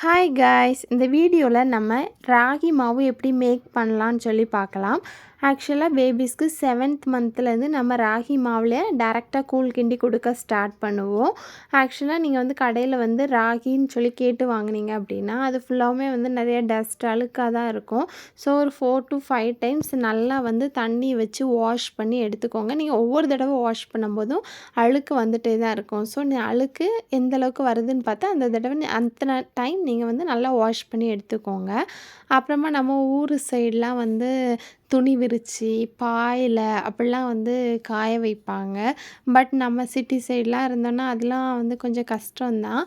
Hi guys இந்த வீடியோவில் நம்ம ராகி மாவு எப்படி மேக் பண்ணலான்னு சொல்லி பார்க்கலாம். ஆக்சுவலாக பேபிஸ்க்கு செவன்த் மந்த்லேருந்து நம்ம ராகி மாவில் டேரெக்டாக கூழ் கிண்டி கொடுக்க ஸ்டார்ட் பண்ணுவோம். ஆக்சுவலாக நீங்கள் வந்து கடையில் வந்து ராகின்னு சொல்லி கேட்டு வாங்குனீங்க அப்படின்னா அது ஃபுல்லாகவுமே வந்து நிறைய டஸ்ட் அழுக்காக தான் இருக்கும். ஸோ ஒரு ஃபோர் டு ஃபைவ் டைம்ஸ் நல்லா வந்து தண்ணி வச்சு வாஷ் பண்ணி எடுத்துக்கோங்க. நீங்கள் ஒவ்வொரு தடவை வாஷ் பண்ணும்போதும் அழுக்கு வந்துட்டே தான் இருக்கும். ஸோ நீ அழுக்கு எந்த அளவுக்கு வருதுன்னு பார்த்தா அந்த தடவை அத்தனை டைம் நீங்கள் வந்து நல்லா வாஷ் பண்ணி எடுத்துக்கோங்க. அப்புறமா நம்ம ஊர் சைட்லாம் வந்து துணி விரித்து பாயில் அப்படிலாம் வந்து காய வைப்பாங்க. பட் நம்ம சிட்டி சைட்லாம் இருந்தோன்னா அதெல்லாம் வந்து கொஞ்சம் கஷ்டம்தான்.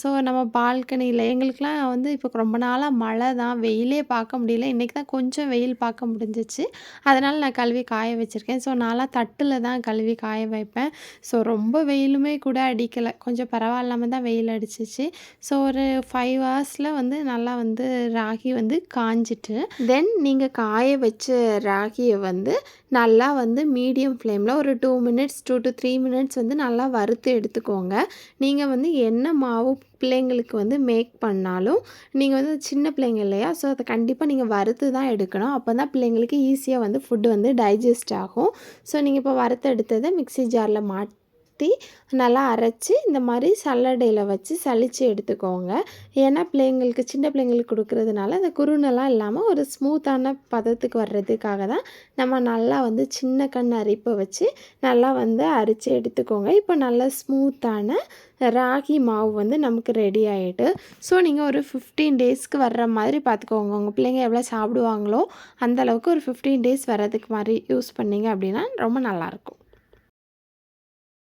ஸோ நம்ம பால்கனியில் எங்களுக்கெலாம் வந்து இப்போ ரொம்ப நாளாக மழை தான். வெயிலே பார்க்க முடியல. இன்றைக்கி தான் கொஞ்சம் வெயில் பார்க்க முடிஞ்சிச்சு. அதனால் நான் கழுவி காய வச்சுருக்கேன். ஸோ நான்லாம் தட்டில் தான் கழுவி காய வைப்பேன். ஸோ ரொம்ப வெயிலுமே கூட அடிக்கலை. கொஞ்சம் பரவாயில்லாமல் தான் வெயில் அடிச்சிச்சு. ஸோ ஒரு ஃபைவ் ஹவர்ஸில் வந்து நல்லா வந்து ராகி வந்து காஞ்சிட்டு தென் நீங்கள் காய வச்சு வச்ச ராகியை வந்து நல்லா வந்து மீடியம் ஃப்ளேமில் ஒரு two minutes two to three minutes வந்து நல்லா வறுத்து எடுத்துக்கோங்க. நீங்கள் வந்து என்ன மாவு பிள்ளைங்களுக்கு வந்து மேக் பண்ணாலும் நீங்கள் வந்து சின்ன பிள்ளைங்க இல்லையா? ஸோ அதை கண்டிப்பாக நீங்கள் வறுத்து தான் எடுக்கணும். அப்போ தான் பிள்ளைங்களுக்கு ஈஸியாக வந்து ஃபுட்டு வந்து டைஜஸ்ட் ஆகும். ஸோ நீங்கள் இப்போ வறுத்து எடுத்ததை மிக்சி ஜாரில் மாட்டி ஊற்றி நல்லா அரைச்சி இந்த மாதிரி சல்லடையில் வச்சு சளிச்சு எடுத்துக்கோங்க. ஏன்னா பிள்ளைங்களுக்கு சின்ன பிள்ளைங்களுக்கு கொடுக்குறதுனால அந்த குருணெல்லாம் இல்லாமல் ஒரு ஸ்மூத்தான பதத்துக்கு வர்றதுக்காக தான் நம்ம நல்லா வந்து சின்ன கண் அரிப்பை வச்சு நல்லா வந்து அரித்து எடுத்துக்கோங்க. இப்போ நல்லா ஸ்மூத்தான ராகி மாவு வந்து நமக்கு ரெடி ஆகிட்டு ஸோ நீங்கள் ஒரு ஃபிஃப்டீன் டேஸ்க்கு வர்ற மாதிரி பார்த்துக்கோங்க. உங்கள் பிள்ளைங்க எவ்வளோ சாப்பிடுவாங்களோ அந்தளவுக்கு ஒரு ஃபிஃப்டீன் டேஸ் வர்றதுக்கு மாதிரி யூஸ் பண்ணிங்க அப்படின்னா ரொம்ப நல்லாயிருக்கும்